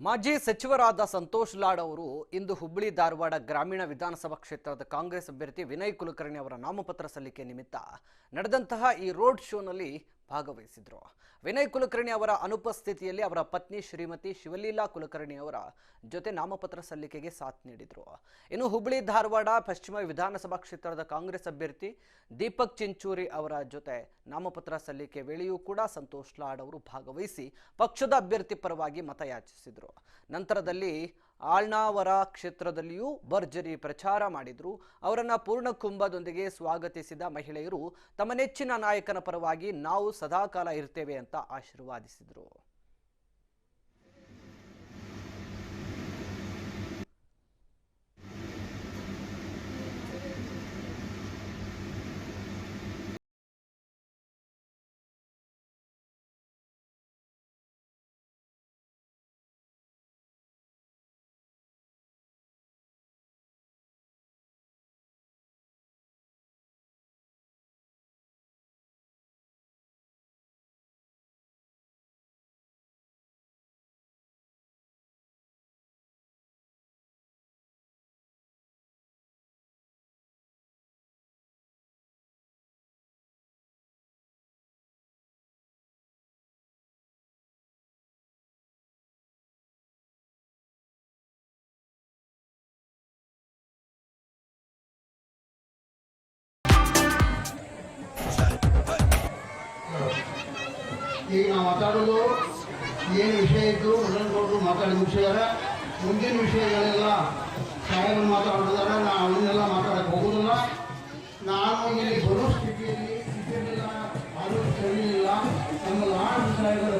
ಮಾಜಿ ಸಚಿವರಾದ ಸಂತೋಷ್ ಲಾಡ್ ಅವರು ಇಂದು ಹುಬ್ಬಳ್ಳಿ ಧಾರವಾಡ ಗ್ರಾಮೀಣ ವಿಧಾನಸಭಾ ಕ್ಷೇತ್ರದ ಕಾಂಗ್ರೆಸ್ ಅಭ್ಯರ್ಥಿ ವಿನಯ್ ಕುಲಕರ್ಣಿ ಅವರ ನಾಮಪತ್ರ ಸಲ್ಲಿಕೆ ನಿಮಿತ್ತ ನಡೆದಂತಹ ಈ ರೋಡ್ ಶೋನಲ್ಲಿ ಭಾಗವಹಿಸಿದ್ರು. ವಿನಯ್ ಕುಲಕರ್ಣಿ ಅವರ ಅನುಪಸ್ಥಿತಿಯಲ್ಲಿ ಅವರ ಪತ್ನಿ ಶ್ರೀಮತಿ ಶಿವಲೀಲಾ ಕುಲಕರ್ಣಿ ಅವರ ಜೊತೆ ನಾಮಪತ್ರ ಸಲ್ಲಿಕೆಗೆ ಸಾಥ್ ನೀಡಿದ್ರು. ಇನ್ನು ಹುಬ್ಬಳ್ಳಿ ಧಾರವಾಡ, ಪಶ್ಚಿಮ ವಿಧಾನಸಭಾ ಕ್ಷೇತ್ರದ ಕಾಂಗ್ರೆಸ್ ಅಭ್ಯರ್ಥಿ ದೀಪಕ್ ಚಿಂಚೂರಿ ಅವರ ಜೊತೆ ನಾಮಪತ್ರ ಸಲ್ಲಿಕೆ ವೇಳೆಯೂ ಕೂಡ ಸಂತೋಷ್ ಲಾಡ್ ಅವರು ಭಾಗವಹಿಸಿ ಪಕ್ಷದ ಅಭ್ಯರ್ಥಿ ಪರವಾಗಿ ಮತಯಾಚಿಸಿದರು. ನಂತರದಲ್ಲಿ ಆಳ್ನಾವರ ಕ್ಷೇತ್ರದಲ್ಲಿಯೂ ಭರ್ಜರಿ ಪ್ರಚಾರ ಮಾಡಿದ್ರು. ಅವರನ್ನ ಪೂರ್ಣ ಕುಂಭದೊಂದಿಗೆ ಸ್ವಾಗತಿಸಿದ ಮಹಿಳೆಯರು ತಮ್ಮ ನೆಚ್ಚಿನ ನಾಯಕನ ಪರವಾಗಿ ನಾವು ಸದಾಕಾಲ ಇರ್ತೇವೆ ಅಂತ ಆಶೀರ್ವಾದಿಸಿದರು. ಈಗ ನಾವು ಮಾತಾಡೋದು ಏನು ವಿಷಯ ಇದ್ದು ಗೌಡರು ಮಾತಾಡಿ ಮುಗಿಸಿದಾರೆ ಮುಂದಿನ ವಿಷಯಗಳೆಲ್ಲ ಸಾಹೇಬರು ಮಾತಾಡಿದಾರೆ ನಾನು ಅವನ್ನೆಲ್ಲ ಮಾತಾಡಕ್ಕೆ ಹೋಗೋದಿಲ್ಲ. ನಾನು ಇಲ್ಲಿ ಬರೋ ಸ್ಥಿತಿಯಲ್ಲಿ ಅದು ಸರಿಯಿಲ್ಲ ನಮ್ಮ ಲಾಡ್ ಸಾಹೇಬರ